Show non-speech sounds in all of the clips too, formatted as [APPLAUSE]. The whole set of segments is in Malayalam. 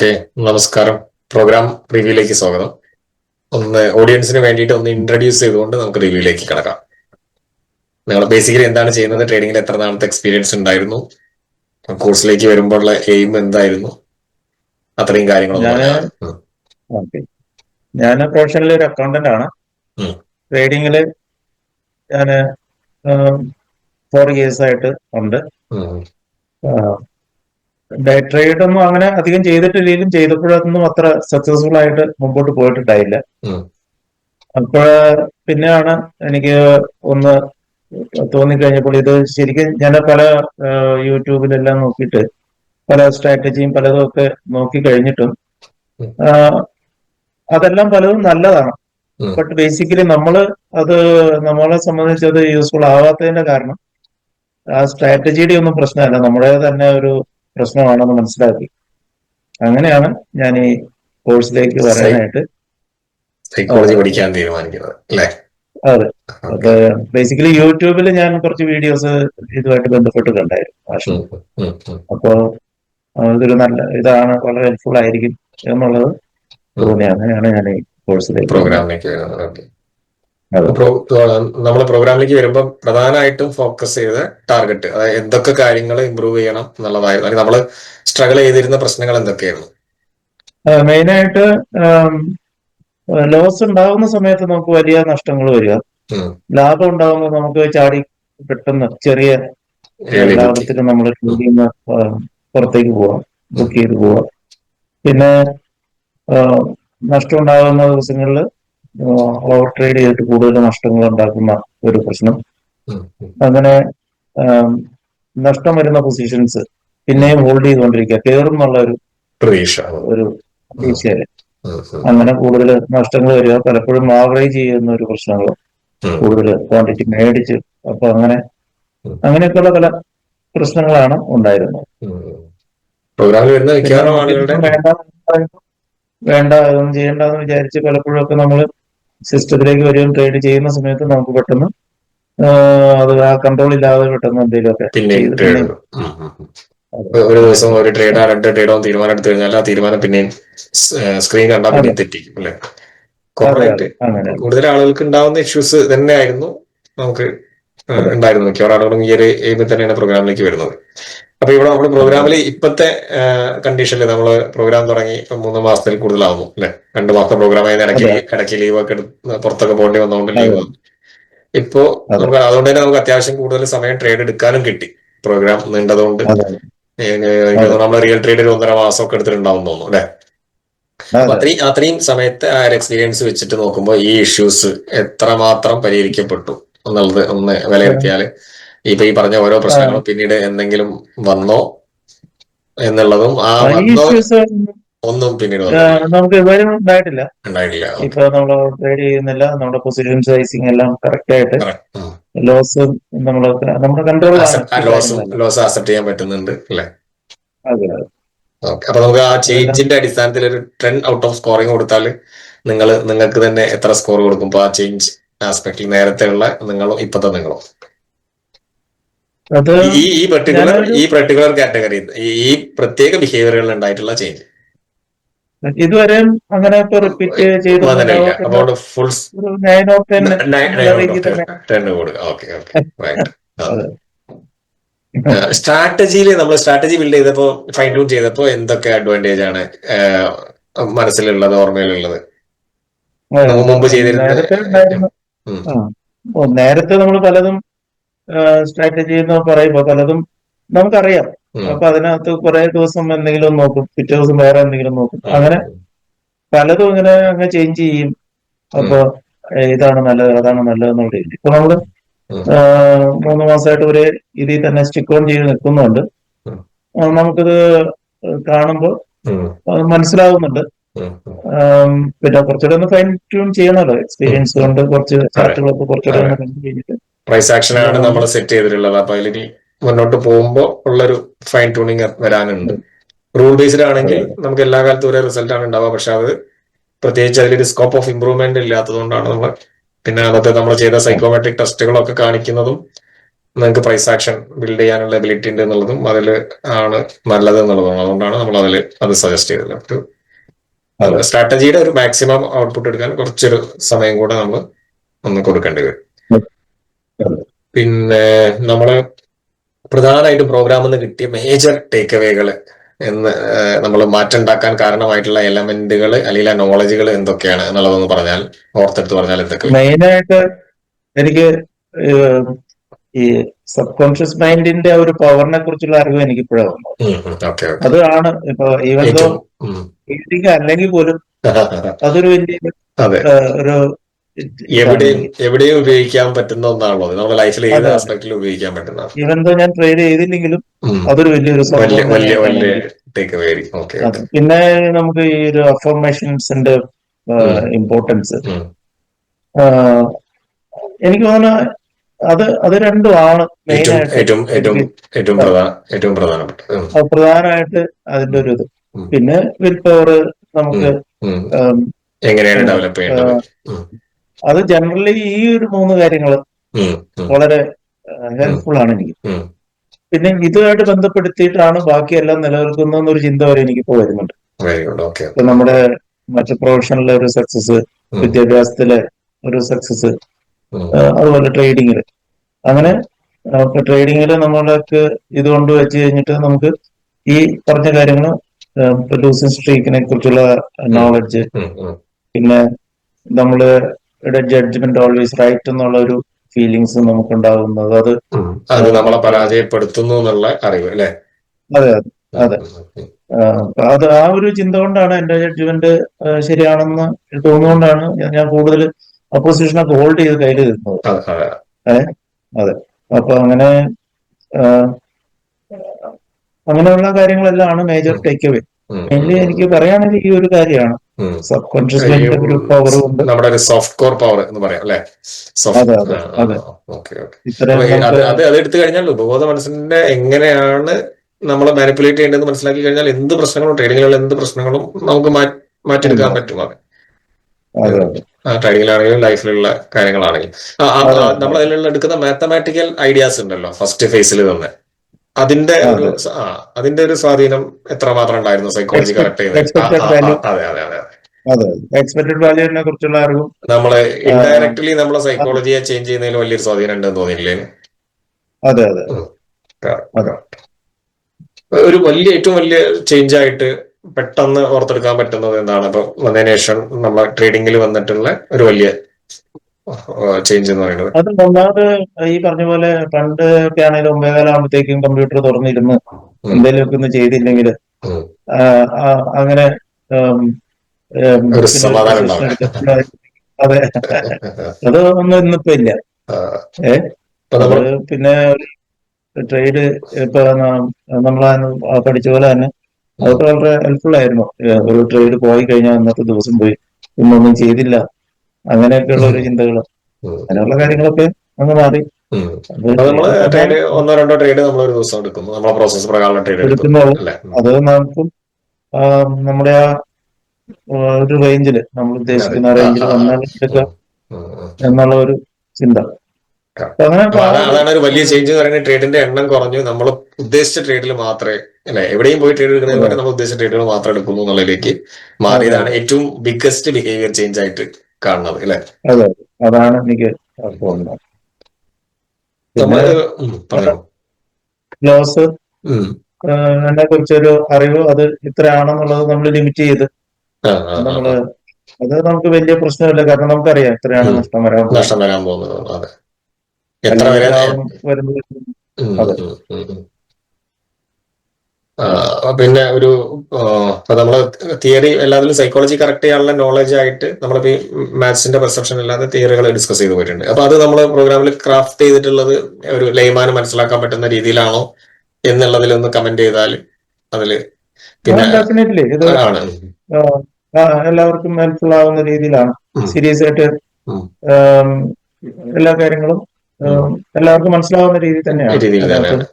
ഓക്കെ നമസ്കാരം. പ്രോഗ്രാം റിവ്യൂയിലേക്ക് സ്വാഗതം. ഒന്ന് ഓഡിയൻസിന് വേണ്ടിയിട്ട് ഒന്ന് ഇൻട്രൊഡ്യൂസ് ചെയ്തുകൊണ്ട് നമുക്ക് റിവ്യൂയിലേക്ക് കിടക്കാം. നിങ്ങൾ ബേസിക്കലി എന്താണ് ചെയ്യുന്നത്? ട്രേഡിംഗിൽ എത്ര നാളത്തെ എക്സ്പീരിയൻസ് ഉണ്ടായിരുന്നു? കോഴ്സിലേക്ക് വരുമ്പോഴുള്ള എയിം എന്തായിരുന്നു? അത്രയും കാര്യങ്ങളൊന്നും ഞാൻ പ്രൊഫഷണലി ഒരു അക്കൗണ്ടന്റ് ആണ്. ട്രേഡിങ്ങിൽ ഞാൻ ഫോർ ഇയേഴ്സ് ആയിട്ട് ഉണ്ട്. ഡേ ട്രേഡ് ഒന്നും അങ്ങനെ അധികം ചെയ്തിട്ടില്ലെങ്കിലും ചെയ്തപ്പോഴൊന്നും അത്ര സക്സസ്ഫുൾ ആയിട്ട് മുമ്പോട്ട് പോയിട്ടുണ്ടായില്ല. അപ്പോൾ പിന്നെയാണ് എനിക്ക് ഒന്ന് തോന്നിക്കഴിഞ്ഞപ്പോൾ ഇത് ശരിക്കും ഞാൻ പല യൂട്യൂബിലെല്ലാം നോക്കിയിട്ട് പല സ്ട്രാറ്റജിയും പലതും ഒക്കെ നോക്കി കഴിഞ്ഞിട്ടും അതെല്ലാം പലതും നല്ലതാണ്. ബട്ട് ബേസിക്കലി നമ്മൾ അത് നമ്മളെ സംബന്ധിച്ച് അത് യൂസ്ഫുൾ ആവാത്തതിന്റെ കാരണം ആ സ്ട്രാറ്റജിയുടെ ഒന്നും പ്രശ്നമല്ല. നമ്മുടെ തന്നെ ഒരു പ്രശ്നമാണെന്ന് മനസ്സിലാക്കി. അങ്ങനെയാണ് ഞാൻ ഈ കോഴ്സിലേക്ക് വരാനായിട്ട് സൈക്കോളജി പഠിക്കാൻ തീരുമാനിക്കുന്നത് അല്ലേ? അതെ. അപ്പൊ ബേസിക്കലി യൂട്യൂബിൽ ഞാൻ കുറച്ച് വീഡിയോസ് ഇതുമായിട്ട് ബന്ധപ്പെട്ട് കണ്ടായിരുന്നു. അപ്പോ ഇതൊരു നല്ല ഇതാണ് വളരെ ഹെൽപ്ഫുൾ ആയിരിക്കും എന്നുള്ളത്. തോന്നി അങ്ങനെയാണ് ഞാൻ ഈ കോഴ്സിലേക്ക് പ്രോഗ്രാമിലേക്ക്. നമ്മൾ പ്രോഗ്രാമിലേക്ക് വരുമ്പോൾ പ്രധാനമായിട്ടും ഫോക്കസ് ചെയ്ത ടാർഗറ്റ് അതായത് എന്തൊക്കെ കാര്യങ്ങൾ ഇമ്പ്രൂവ് ചെയ്യണം എന്നുള്ളതായിരുന്നു. അല്ലെങ്കിൽ നമ്മൾ സ്ട്രഗിൾ ചെയ്തിരുന്ന പ്രശ്നങ്ങൾ എന്തൊക്കെയായിരുന്നു? മെയിനായിട്ട് ലോസ് ഉണ്ടാകുന്ന സമയത്ത് നമുക്ക് വലിയ നഷ്ടങ്ങൾ വരിക. ലാഭം ഉണ്ടാകുമ്പോൾ നമുക്ക് ചാടി പെട്ടെന്ന് ചെറിയ ലാഭത്തിന് നമ്മൾ പുറത്തേക്ക് പോവാം ബുക്ക് ചെയ്ത് പോവാം. പിന്നെ നഷ്ടം ഉണ്ടാകുന്ന ദിവസങ്ങളിൽ ഓവർ ട്രേഡ് ചെയ്തിട്ട് കൂടുതൽ നഷ്ടങ്ങൾ ഉണ്ടാക്കുന്ന ഒരു പ്രശ്നം. അങ്ങനെ നഷ്ടം വരുന്ന പൊസിഷൻസ് പിന്നെയും ഹോൾഡ് ചെയ്തുകൊണ്ടിരിക്കുക. കയറും എന്നുള്ള ഒരു ഒരു പ്രതീക്ഷയല്ലേ. അങ്ങനെ കൂടുതൽ നഷ്ടങ്ങൾ വരിക. പലപ്പോഴും ആവറേജ് ചെയ്യുന്ന ഒരു പ്രശ്നങ്ങൾ കൂടുതൽ ക്വാണ്ടിറ്റി മേടിച്ച് അപ്പൊ അങ്ങനെ. അങ്ങനെയൊക്കെയുള്ള പല പ്രശ്നങ്ങളാണ് ഉണ്ടായിരുന്നത്. വേണ്ട ഒന്നും ഇതൊന്നും ചെയ്യേണ്ടെന്ന് വിചാരിച്ച് പലപ്പോഴും ഒക്കെ നമ്മൾ സിസ്റ്റത്തിലേക്ക് വരികയും ട്രേഡ് ചെയ്യുന്ന സമയത്ത് നമുക്ക് പെട്ടെന്ന് അത് ആ കൺട്രോൾ ഇല്ലാതെ പെട്ടെന്ന് എന്തെങ്കിലുമൊക്കെ ഒരു ദിവസം ഒരു ട്രേഡോ രണ്ട് ട്രേഡോ തീരുമാനം എടുത്തു കഴിഞ്ഞാൽ ആ തീരുമാനം പിന്നെയും സ്ക്രീൻ കണ്ടാൽ പിന്നെ തെറ്റിക്കും അല്ലെ? കോർപ്പറേറ്റ് കൂടുതൽ ആളുകൾക്ക് ഉണ്ടാവുന്ന ഇഷ്യൂസ് തന്നെയായിരുന്നു നമുക്ക്. ഉണ്ടായിരുന്നു മിക്കവാറും ആളുകളും ഈ ഒരു എയിമിൽ തന്നെയാണ് പ്രോഗ്രാമിലേക്ക് വരുന്നത്. അപ്പൊ ഇവിടെ നമ്മുടെ പ്രോഗ്രാമിൽ ഇപ്പത്തെ കണ്ടീഷനിൽ നമ്മൾ പ്രോഗ്രാം തുടങ്ങി മൂന്ന് മാസത്തിൽ കൂടുതലാവുന്നു അല്ലെ? രണ്ട് മാസത്തെ പ്രോഗ്രാം ആയി ഇടയ്ക്ക്. ഇടയ്ക്ക് ലീവ് ഒക്കെ പുറത്തൊക്കെ പോകേണ്ടി വന്നതുകൊണ്ട് ലീവ് വന്നു. ഇപ്പോ നമുക്ക് അതുകൊണ്ട് തന്നെ നമുക്ക് അത്യാവശ്യം കൂടുതൽ സമയം ട്രേഡ് എടുക്കാനും കിട്ടി. പ്രോഗ്രാം നീണ്ടതുകൊണ്ട്. നമ്മൾ റിയൽ ട്രേഡ് ഒരു ഒന്നര മാസം ഒക്കെ എടുത്തിട്ടുണ്ടാവും തോന്നുന്നു അല്ലെ? അത്രയും അത്രയും സമയത്ത് ആ ഒരു എക്സ്പീരിയൻസ് വെച്ചിട്ട് നോക്കുമ്പോൾ ഈ ഇഷ്യൂസ് എത്രമാത്രം പരിഹരിക്കപ്പെട്ടു എന്നുള്ളത് ഒന്ന് വിലയിരുത്തിയാൽ ഇപ്പൊ ഈ പറഞ്ഞ ഓരോ പ്രശ്നങ്ങളും പിന്നീട് എന്തെങ്കിലും വന്നോ എന്നുള്ളതും ആ വന്നോ ഒന്നും പിന്നീട്. നമുക്ക് ഇതുവരെ ഉണ്ടായിട്ടില്ല. ഉണ്ടായിട്ടില്ല. ഇപ്പൊ നമ്മൾ ട്രേഡ് ചെയ്യുന്നില്ല നമ്മുടെ പൊസിഷൻ സൈസിങ് എല്ലാം കറക്റ്റ് ആയിട്ട് ലോസ് നമ്മൾ നമ്മുടെ കൺട്രോൾ ലോസും അക്സെപ്റ്റ് ചെയ്യാൻ പറ്റുന്നുണ്ട് അല്ലെ? അതെ അപ്പൊ നമുക്ക് ആ ചേഞ്ചിന്റെ അടിസ്ഥാനത്തിൽ ഒരു ട്രെൻഡ് ഔട്ട് ഓഫ് സ്കോറിംഗ് കൊടുത്താൽ നിങ്ങൾ നിങ്ങൾക്ക് തന്നെ എത്ര സ്കോർ കൊടുക്കും? ഇപ്പൊ ആ ചേഞ്ച് ആസ്പെക്ടിൽ നേരത്തെ ഉള്ള നിങ്ങളും ഇപ്പത്തെ നിങ്ങളും. ഈ ഈ പെർട്ടിക്കുലർ ഈ പെർട്ടിക്കുലർ കാറ്റഗറി ഈ പ്രത്യേക ബിഹേവിയറുകളിൽ ഉണ്ടായിട്ടുള്ള ചേഞ്ച് ഇതുവരെ അങ്ങനെ റിപ്പീറ്റ് ചെയ്ത് സ്ട്രാറ്റജിയിൽ നമ്മൾ സ്ട്രാറ്റജി ബിൽഡ് ചെയ്തപ്പോ ഫൈൻ ട്യൂൺ ചെയ്തപ്പോ എന്തൊക്കെ അഡ്വാന്റേജ് ആണ് മനസ്സിലുള്ളത് ഓർമ്മയിലുള്ളത്? മുമ്പ് ചെയ്തിരുന്ന നേരത്തെ ഉണ്ടായിരുന്ന ഉം. ആ. ഓ, നേരത്തെ നമ്മൾ പലതും സ്ട്രാറ്റജി എന്ന് പറയുമ്പോ പലതും നമുക്കറിയാം. അപ്പൊ അതിനകത്ത് കുറെ ദിവസം എന്തെങ്കിലും നോക്കും. പിറ്റേ ദിവസം വേറെ എന്തെങ്കിലും നോക്കും. അങ്ങനെ പലതും ഇങ്ങനെ അങ്ങ് ചേഞ്ച് ചെയ്യും. അപ്പൊ ഇതാണ് നല്ലത് അതാണ് നല്ലത് എന്നുള്ള രീതി ഇപ്പൊ നമ്മൾ മൂന്ന് മാസമായിട്ട് ഒരേ ഇതിൽ തന്നെ സ്റ്റിക്ക് ഓൺ ചെയ്ത് നിൽക്കുന്നുണ്ട്. നമുക്കിത് കാണുമ്പോൾ മനസ്സിലാവുന്നുണ്ട്. പിന്നെ കുറച്ചുകൂടെ ഒന്ന് ഫൈൻ ട്യൂൺ ചെയ്യണമല്ലോ എക്സ്പീരിയൻസ്. കൊണ്ട് കുറച്ച് ചാർട്ടുകളൊക്കെ കുറച്ചുകൂടെ കഴിഞ്ഞിട്ട് പ്രൈസ് ആക്ഷൻ ആണ് നമ്മൾ സെറ്റ് ചെയ്തിട്ടുള്ളത്. അപ്പൊ അതിൽ മുന്നോട്ട് പോകുമ്പോൾ ഉള്ളൊരു ഫൈൻ ട്യൂണിങ് വരാനുണ്ട്. റൂൾ ബേസ്ഡ് ആണെങ്കിൽ നമുക്ക് എല്ലാ കാലത്തും ഒരേ റിസൾട്ട് ആണ് ഉണ്ടാവുക. പക്ഷെ അത് പ്രത്യേകിച്ച് അതിലൊരു സ്കോപ്പ് ഓഫ് ഇംപ്രൂവ്മെന്റ് ഇല്ലാത്തതുകൊണ്ടാണ് നമ്മൾ പിന്നെ അതൊക്കെ നമ്മൾ ചെയ്ത സൈക്കോമെട്രിക് ടെസ്റ്റുകളൊക്കെ കാണിക്കുന്നതും നിങ്ങൾക്ക് പ്രൈസ് ആക്ഷൻ ബിൽഡ് ചെയ്യാനുള്ള എബിലിറ്റി ഉണ്ട് എന്നുള്ളതും അതിൽ ആണ് നല്ലത് എന്നുള്ളതാണ് അതുകൊണ്ടാണ് നമ്മൾ അതിൽ അത് സജസ്റ്റ് ചെയ്തത്. അതെ. സ്ട്രാറ്റജിയുടെ ഒരു മാക്സിമം ഔട്ട്പുട്ട് എടുക്കാൻ കുറച്ചൊരു സമയം കൂടെ നമ്മൾ ഒന്ന് കൊടുക്കേണ്ടി വരും. പിന്നെ നമ്മൾ പ്രധാനമായിട്ടും പ്രോഗ്രാമിൽ നിന്ന് കിട്ടിയ മേജർ ടേക്ക് അവേകൾ എന്ന് നമ്മൾ മാറ്റുണ്ടാക്കാൻ കാരണമായിട്ടുള്ള എലമെന്റുകൾ അല്ലെങ്കിൽ ആ നോളജുകൾ എന്തൊക്കെയാണ് എന്നുള്ളതെന്ന് പറഞ്ഞാൽ ഓർത്തെടുത്ത് പറഞ്ഞാൽ എന്തൊക്കെ മെയിനായിട്ട് എനിക്ക് ഈ സബ് കോൺഷ്യസ് മൈൻഡിന്റെ ഒരു പവറിനെ കുറിച്ചുള്ള അറിവ് എനിക്ക് ഇപ്പോഴാണ് വന്നു. അതാണ് ഇപ്പൊ ഈവൻ അല്ലെങ്കിൽ പോലും [LAUGHS] അതൊരു വലിയ ഒരു എവിടെയും എവിടെയും ഉപയോഗിക്കാൻ പറ്റുന്ന ഒന്നാണല്ലോ നമ്മുടെ ലൈഫിൽ ഏത് ആസ്പെക്ടിലും ഉപയോഗിക്കാൻ പറ്റുന്ന ഇവന്തോ ഞാൻ ട്രേഡ് ചെയ്തില്ലെങ്കിലും. അതൊരു വലിയൊരു. പിന്നെ നമുക്ക് ഈ ഒരു അഫർമേഷൻസിന്റെ. ഇമ്പോർട്ടൻസ്. എനിക്ക് തോന്നുന്നു അത് അത് രണ്ടും ആണ് ഏറ്റവും ഏറ്റവും പ്രധാനപ്പെട്ട പ്രധാനമായിട്ട് അതിന്റെ ഒരു ഇത് പിന്നെ വിൽ പവർ നമുക്ക് എങ്ങനെയാണ്. ഡെവലപ്പ് ചെയ്യേണ്ടത്. അത് ജനറലി ഈ ഒരു മൂന്ന് കാര്യങ്ങൾ. വളരെ ഹെൽപ്ഫുൾ ആണ് എനിക്ക്. പിന്നെ ഇതുമായിട്ട് ബന്ധപ്പെടുത്തിയിട്ടാണ് ബാക്കിയെല്ലാം നിലനിൽക്കുന്ന ഒരു ചിന്ത വരെ എനിക്കിപ്പോ വരുന്നുണ്ട്. ഇപ്പൊ നമ്മുടെ മറ്റു പ്രൊഫഷനിലെ ഒരു സക്സസ് വിദ്യാഭ്യാസത്തിലെ ഒരു സക്സസ് അതുപോലെ ട്രേഡിങ്ങിൽ അങ്ങനെ ട്രേഡിങ്ങിൽ നമ്മൾക്ക് ഇത് കൊണ്ട് വെച്ച് കഴിഞ്ഞിട്ട് നമുക്ക് ഈ പറഞ്ഞ കാര്യങ്ങൾ ലൂസിങ് സ്ട്രീക്കിനെ കുറിച്ചുള്ള നോളജ് പിന്നെ നമ്മൾ ജഡ്ജ്മെന്റ് ഓൾവേസ് റൈറ്റ് എന്നുള്ള ഒരു ഫീലിങ്സ് നമുക്ക് ഉണ്ടാകുന്നത് അത് അത് നമ്മളെ പരാജയപ്പെടുത്തുന്നു എന്നുള്ള അറിവ് അല്ലെ? അതെ അതെ അതെ. ആ, അത് ആ ഒരു ചിന്ത കൊണ്ടാണ് എന്റെ ജഡ്ജ്മെന്റ് ശരിയാണെന്ന് തോന്നുകൊണ്ടാണ് ഞാൻ- കൂടുതൽ അപ്പോസിഷനൊക്കെ ഹോൾഡ് ചെയ്ത് കയ്യിൽ തരുന്നത് ഏഹ് അതെ. അപ്പൊ അങ്ങനെ അങ്ങനെയുള്ള കാര്യങ്ങളെല്ലാം ആണ് മേജർ ടേക്ക് അവേ മെയിൻലി എനിക്ക് പറയുകയാണെങ്കിൽ ഈ ഒരു കാര്യമാണ്. സബ് കോൺഷ്യസ് മൈൻഡിന്റെ ഒരു പവർ കൊണ്ട് നമ്മുടെ ഒരു സോഫ്റ്റ് കോർ പവർ എന്ന് പറയാം അല്ലെ? സോഫ്റ്റ് അതെ, അതെ. ഓക്കെ ഓക്കെ ഇത്രയും അത് നമുക്ക് അത് അത് എടുത്തു കഴിഞ്ഞാൽ ഉപബോധ മനസ്സിന്റെ എങ്ങനെയാണ് നമ്മൾ മാനിപ്പുലേറ്റ് ചെയ്യേണ്ടതെന്ന് മനസ്സിലാക്കി കഴിഞ്ഞാൽ എന്ത് പ്രശ്നങ്ങളും ട്രേഡിങ്ങിലുള്ള എന്ത് പ്രശ്നങ്ങളും നമുക്ക് മാറ്റി മാറ്റിയെടുക്കാൻ പറ്റും അത്. ട്രേഡിങ്ങിലാണെങ്കിലും ലൈഫിലുള്ള കാര്യങ്ങളാണെങ്കിലും. നമ്മൾ അതിലുള്ള എടുക്കുന്ന മാത്തമാറ്റിക്കൽ ഐഡിയാസ് ഉണ്ടല്ലോ ഫസ്റ്റ് ഫേസിൽ തന്നെ. അതിന്റെ ഒരു അതിന്റെ ഒരു സ്വാധീനം എത്രമാത്രം ഉണ്ടായിരുന്നു സൈക്കോളജി കറക്റ്റ്. അതെ എക്സ്പെക്ടഡ് വാല്യൂവിനെ കുറിച്ചുള്ള അറിവും നമ്മൾ ഇൻഡയറക്ട്ലി നമ്മളെ സൈക്കോളജിയെ ചേഞ്ച് ചെയ്യുന്നതിൽ വലിയൊരു സ്വാധീനം ഉണ്ടെന്ന് തോന്നിയില്ലേ? അതെ അതെ അതെ. ഒരു വലിയ ഏറ്റവും വലിയ ചേഞ്ച് ആയിട്ട് പെട്ടെന്ന് ഓർത്തെടുക്കാൻ പറ്റുന്നത് എന്താണ്? ഇപ്പൊ വന്നതിന് ശേഷം നമ്മളെ ട്രേഡിംഗിൽ വന്നിട്ടുള്ള ഒരു വലിയ ചേഞ്ച് എന്ന് പറയുന്നത്. അത് ഒന്നാമത് ഈ പറഞ്ഞ പോലെ പണ്ട് ഒക്കെ ആണെങ്കിലും ഒമ്പേകാലാകുമ്പോഴത്തേക്കും കമ്പ്യൂട്ടർ തുറന്നിരുന്ന് എന്തെങ്കിലും ഒക്കെ ഒന്ന് ചെയ്തില്ലെങ്കിൽ അങ്ങനെ [LAUGHS] അതെ. അത് ഒന്നും ഇന്നിപ്പോ ഇല്ല. ഏ? പിന്നെ ട്രേഡ് ഇപ്പൊ നമ്മൾ പഠിച്ച പോലെ തന്നെ അതൊക്കെ വളരെ ഹെൽപ്ഫുൾ ആയിരുന്നു. ഒരു ട്രേഡ് പോയി കഴിഞ്ഞാൽ അന്നത്തെ ദിവസം പോയി ഇന്നൊന്നും ചെയ്തില്ല. അങ്ങനെയൊക്കെയുള്ള ഒരു ചിന്തകൾ. അങ്ങനെയുള്ള കാര്യങ്ങളൊക്കെ അങ്ങ് മാറി. നമ്മൾ ട്രേഡ് ഒന്നോ രണ്ടോ ട്രേഡ് നമ്മൾ ഒരു ദിവസം എടുക്കുന്നു. നമ്മളെ പ്രോസസ് പ്രകാരം ട്രേഡ് എടുക്കുന്നു എടുക്കുന്നുള്ളൂ. അത് നമുക്കും നമ്മുടെ ആ ഒരു റേഞ്ചിൽ നമ്മൾ ഉദ്ദേശിക്കുന്ന റേഞ്ചിൽ വന്നാൽ എന്നുള്ള ഒരു ചിന്ത. അതാണ് ഒരു വലിയ ചേഞ്ച് എന്ന് പറയുന്നത്. ട്രേഡിന്റെ എണ്ണം കുറഞ്ഞു. നമ്മൾ ഉദ്ദേശിച്ച ട്രേഡിൽ മാത്രമേ അല്ലെ? എവിടെയും പോയി ട്രേഡ് എടുക്കുന്നതിന് നമ്മൾ ഉദ്ദേശിച്ച ട്രേഡുകൾ മാത്രം എടുക്കുന്നു എന്നുള്ളതിലേക്ക് മാറിയതാണ് ഏറ്റവും ബിഗ്ഗസ്റ്റ് ബിഹേവിയർ ചേഞ്ച് ആയിട്ട് കാണുന്നത് അല്ലെ? അതെ അതെ. അതാണ് എനിക്ക് തോന്നുന്നത്. എന്നെ ലോസ്. അതിനെ കുറിച്ചൊരു അറിവ് അത് ഇത്രയാണെന്നുള്ളത് നമ്മൾ ലിമിറ്റ് ചെയ്ത്. നമ്മൾ അത് നമുക്ക് വലിയ പ്രശ്നമില്ല. കാരണം നമുക്കറിയാം എത്രയാണ്. നഷ്ടം വരാൻ നഷ്ടം വരാൻ പോകുന്നത്. അതെ. എത്ര വരെ വരുന്നത് അതെ. പിന്നെ ഒരു നമ്മൾ നമ്മൾ തിയറി എല്ലാത്തിലും സൈക്കോളജി കറക്റ്റ് ചെയ്യാനുള്ള നോളജ് ആയിട്ട് നമ്മളിപ്പോ ഈ മാത്സിന്റെ പെർസെപ്ഷൻ അല്ലാതെ തിയറികൾ ഡിസ്കസ് ചെയ്ത് പോയിട്ടുണ്ട്. അപ്പൊ അത് നമ്മൾ പ്രോഗ്രാമിൽ ക്രാഫ്റ്റ് ചെയ്തിട്ടുള്ളത് ഒരു ലൈമാന് മനസ്സിലാക്കാൻ പറ്റുന്ന രീതിയിലാണോ എന്നുള്ളതിൽ ഒന്ന് കമന്റ് ചെയ്താൽ അതിൽ പിന്നെ എല്ലാവർക്കും ആവുന്ന രീതിയിലാണ്. സീരിയസ് ആയിട്ട് എല്ലാ കാര്യങ്ങളും എല്ലാവർക്കും മനസ്സിലാവുന്ന രീതിയിൽ തന്നെയാണ്.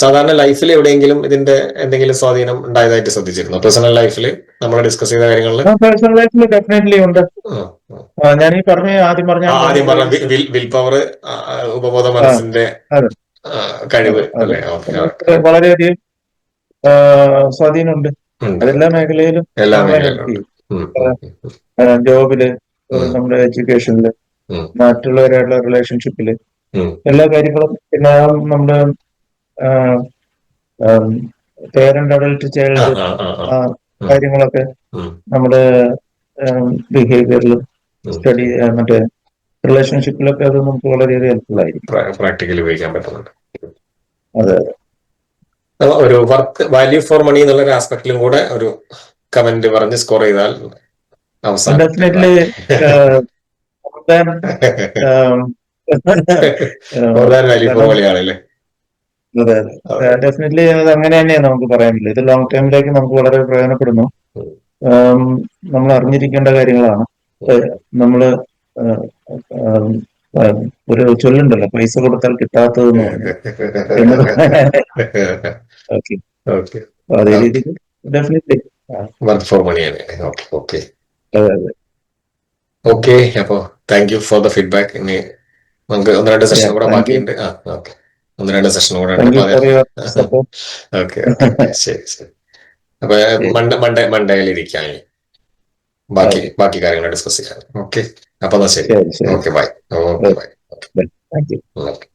സാധാരണ ലൈഫിൽ എവിടെയെങ്കിലും ഇതിന്റെ എന്തെങ്കിലും സ്വാധീനം ഉണ്ടായതായിട്ട് ശ്രദ്ധിച്ചിരുന്നു? പേഴ്സണൽ ലൈഫിൽ നമ്മൾ ഡിസ്കസ് ചെയ്ത കാര്യങ്ങളിൽ പേഴ്സണൽ ലൈഫിൽ ഡെഫിനറ്റ്ലി ഉണ്ട്. ഞാൻ ഈ പറഞ്ഞ ആദ്യം പറഞ്ഞ ആദ്യം പറഞ്ഞ വിൽ പവർ ഉപബോധ മനസ്സിന്റെ കഴിവ്. അല്ലേ? വളരെയധികം സ്വാധീനമുണ്ട് അതെല്ലാ മേഖലയിലും എല്ലാ മേഖലയിലും ജോബിൽ നമ്മുടെ എഡ്യൂക്കേഷനിൽ. മറ്റുള്ളവരായിട്ടുള്ള റിലേഷൻഷിപ്പിൽ. എല്ലാ കാര്യങ്ങളും പിന്നെ നമ്മുടെ പേരന്റ് അഡൽട്ട് ചൈൽഡ് കാര്യങ്ങളൊക്കെ നമ്മുടെ ബിഹേവിയറിലും സ്റ്റഡി മറ്റേ റിലേഷൻഷിപ്പിലൊക്കെ അത് നമുക്ക് വളരെയധികം ഹെൽപ്ഫുൾ ആയിരിക്കും. പ്രാ- പ്രാക്ടിക്കലി ഉപയോഗിക്കാൻ പറ്റുന്നുണ്ട്. അതെ. അതെ ഒരു വർക്ക് വാല്യൂ ഫോർ മണി എന്നുള്ള ഒരു ആസ്പെക്റ്റിലും കൂടെ ഒരു കമന്റ് പറഞ്ഞ് സ്കോർ ചെയ്താൽ അവസാനം [LAUGHS] [LAUGHS] ഡെഫിനറ്റ്ലി അതെ അതെ. ഡെഫിനറ്റ്ലി അത് അങ്ങനെ തന്നെയാണ് നമുക്ക് പറയാൻ പറ്റില്ല. ഇത് ലോങ് ടൈമിലേക്ക് നമുക്ക് വളരെ പ്രയോജനപ്പെടുന്നു. നമ്മൾ അറിഞ്ഞിരിക്കേണ്ട കാര്യങ്ങളാണ്. നമ്മൾ ഒരു ചൊല്ലുണ്ടല്ലോ പൈസ കൊടുത്താൽ കിട്ടാത്തതെന്ന് പറഞ്ഞു. [LAUGHS] അതേ രീതിയിൽ ഡെഫിനറ്റ്ലി ഫോർ മണിയാണ് ഓക്കെ അപ്പോ thank you for the feedback ഇനി നമുക്ക് ഒന്ന് രണ്ട് സെഷൻ കൂടെ ബാക്കിയുണ്ട്. ആ ഓക്കെ ഒന്ന് രണ്ട് സെഷൻ കൂടെ ഉണ്ട്. ഓക്കെ [LAUGHS] ശരി ശരി. അപ്പൊ മൺഡേ മൺഡേ മൺഡേയിൽ ഇരിക്കാം ബാക്കി ബാക്കി കാര്യങ്ങൾ ഡിസ്കസ് ചെയ്യാം. ഓക്കെ അപ്പൊ എന്നാ ശരി. Okay bye okay bye okay